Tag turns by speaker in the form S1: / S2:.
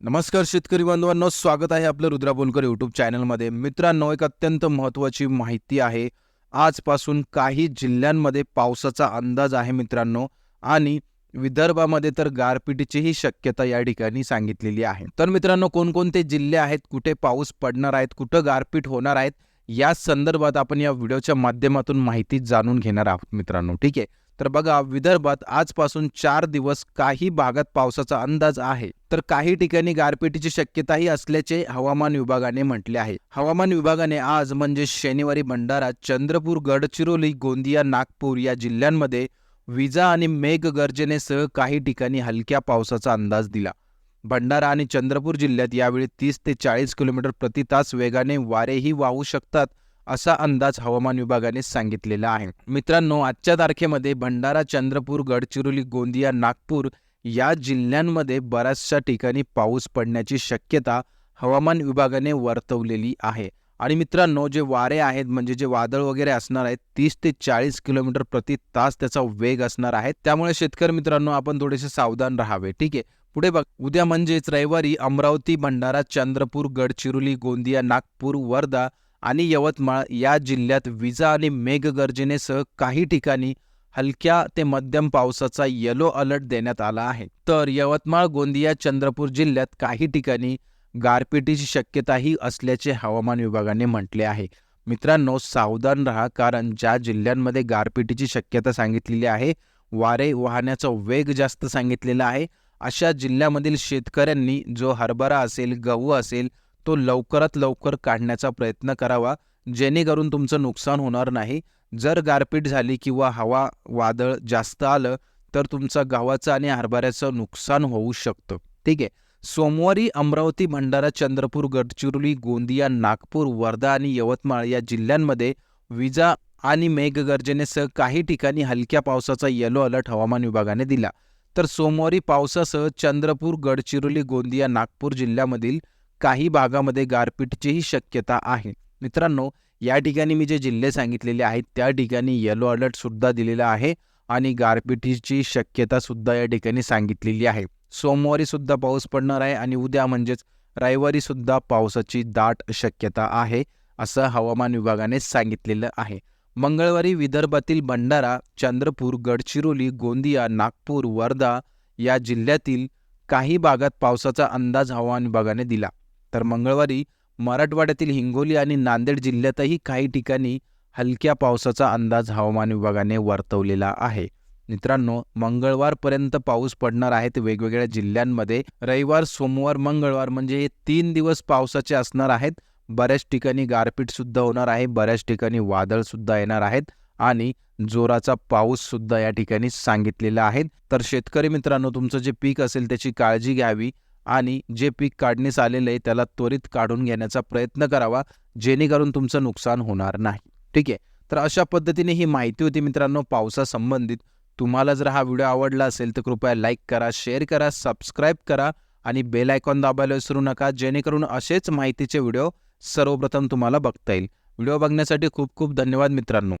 S1: नमस्कार शेतकरी बांधवांनो स्वागत आहे आपलं रुद्रा बोलकर यूट्यूब चॅनलमध्ये मित्रांनो एक अत्यंत महत्त्वाची माहिती आहे. आजपासून काही जिल्ह्यांमध्ये पावसाचा अंदाज आहे मित्रांनो आणि विदर्भामध्ये तर गारपिटीचीही शक्यता या ठिकाणी सांगितलेली आहे. तर मित्रांनो कोणकोणते जिल्हे आहेत कुठे पाऊस पडणार आहेत कुठं गारपीट होणार आहेत या संदर्भात आपण या व्हिडिओच्या माध्यमातून माहिती जाणून घेणार आहोत मित्रांनो. ठीक आहे? तर बघा विदर्भात आजपासून चार दिवस काही भागात पावसाचा अंदाज आहे. तर काही ठिकाणी गारपिटीची शक्यताही असल्याचे हवामान विभागाने म्हटले आहे. हवामान विभागाने आज म्हणजे शनिवारी भंडारा चंद्रपूर गडचिरोली गोंदिया नागपूर या जिल्ह्यांमध्ये विजा आणि मेघगर्जनेसह काही ठिकाणी हलक्या पावसाचा अंदाज दिला. भंडारा आणि चंद्रपूर जिल्ह्यात यावेळी तीस ते चाळीस किलोमीटर प्रति तास वेगाने वारेही वाहू शकतात. असा अंदाज हवामान विभागाने सांगितलेला आहे. मित्रांनो आजच्या तारखेमध्ये भंडारा चंद्रपूर गडचिरोली गोंदिया नागपूर या जिल्ह्यांमध्ये बऱ्याचशा ठिकाणी पाऊस पडण्याची शक्यता हवामान विभागाने वर्तवलेली आहे. आणि मित्रांनो जे वारे आहेत म्हणजे जे वादळ वगैरे असणार आहेत तीस ते चाळीस किलोमीटर प्रति तास त्याचा वेग असणार आहे. त्यामुळे शेतकरी मित्रांनो आपण थोडेसे सावधान राहावे ठीक आहे? पुढे बघ. उद्या म्हणजेच रविवारी अमरावती भंडारा चंद्रपूर गडचिरोली गोंदिया नागपूर वर्धा आणि यवतमाळ या जिल्ह्यात विजा आणि मेघगर्जनेसह काही ठिकाणी हलक्या ते मध्यम पावसाचा येलो अलर्ट देण्यात आला आहे. तर यवतमाळ गोंदिया चंद्रपूर जिल्ह्यात काही ठिकाणी गारपिटीची शक्यताही असल्याचे हवामान विभागाने म्हटले आहे. मित्रांनो सावधान राहा कारण ज्या जिल्ह्यांमध्ये गारपिटीची शक्यता सांगितलेली आहे वारे वाहण्याचा वेग जास्त सांगितलेला आहे अशा जिल्ह्यामधील शेतकऱ्यांनी जो हरभरा असेल गहू असेल तो लवकरात लवकर काढण्याचा प्रयत्न करावा जेणेकरून तुमचं नुकसान होणार नाही. जर गारपीट झाली किंवा हवा वादळ जास्त आलं तर तुमचा गव्हाचं आणि हरभऱ्याचं नुकसान होऊ शकतं. ठीक आहे. सोमवारी अमरावती भंडारा चंद्रपूर गडचिरोली गोंदिया नागपूर वर्धा आणि यवतमाळ या जिल्ह्यांमध्ये विजा आणि मेघगर्जनेसह काही ठिकाणी हलक्या पावसाचा येलो अलर्ट हवामान विभागाने दिला. तर सोमवारी पावसासह चंद्रपूर गडचिरोली गोंदिया नागपूर जिल्ह्यामधील काही भागामध्ये गारपीटचीही शक्यता आहे. मित्रांनो या ठिकाणी मी जे जिल्हे सांगितलेले आहेत त्या ठिकाणी येलो अलर्टसुद्धा दिलेला आहे आणि गारपिटीची शक्यतासुद्धा या ठिकाणी सांगितलेली आहे. सोमवारीसुद्धा पाऊस पडणार आहे आणि उद्या म्हणजेच रविवारीसुद्धा पावसाची दाट शक्यता आहे असं हवामान विभागाने सांगितलेलं आहे. मंगळवारी विदर्भातील भंडारा चंद्रपूर गडचिरोली गोंदिया नागपूर वर्धा या जिल्ह्यातील काही भागात पावसाचा अंदाज हवामान विभागाने दिला. तर मंगळवारी मराठवाड्यातील हिंगोली आणि नांदेड जिल्ह्यातही काही ठिकाणी हलक्या पावसाचा अंदाज हवामान विभागाने वर्तवलेला आहे. मित्रांनो मंगळवारपर्यंत पाऊस पडणार आहेत वेगवेगळ्या जिल्ह्यांमध्ये. रविवार सोमवार मंगळवार म्हणजे हे तीन दिवस पावसाचे असणार आहेत. बऱ्याच ठिकाणी गारपीटसुद्धा होणार आहे बऱ्याच ठिकाणी वादळसुद्धा येणार आहेत आणि जोराचा पाऊससुद्धा या ठिकाणी सांगितलेला आहे. तर शेतकरी मित्रांनो तुमचं जे पीक असेल त्याची काळजी घ्यावी. आणि जे पीक काढण्यास आलेलं आहे त्याला त्वरित काढून घेण्याचा प्रयत्न करावा जेणेकरून तुमचं नुकसान होणार नाही. ठीक आहे? तर अशा पद्धतीने ही माहिती होती मित्रांनो पावसासंबंधित. तुम्हाला जर हा व्हिडिओ आवडला असेल तर कृपया लाईक करा शेअर करा सबस्क्राईब करा आणि बेल आयकॉन दाबायला विसरू नका जेणेकरून असेच माहितीचे व्हिडिओ सर्वप्रथम तुम्हाला बघता येईल. व्हिडिओ बघण्यासाठी खूप खूप धन्यवाद मित्रांनो.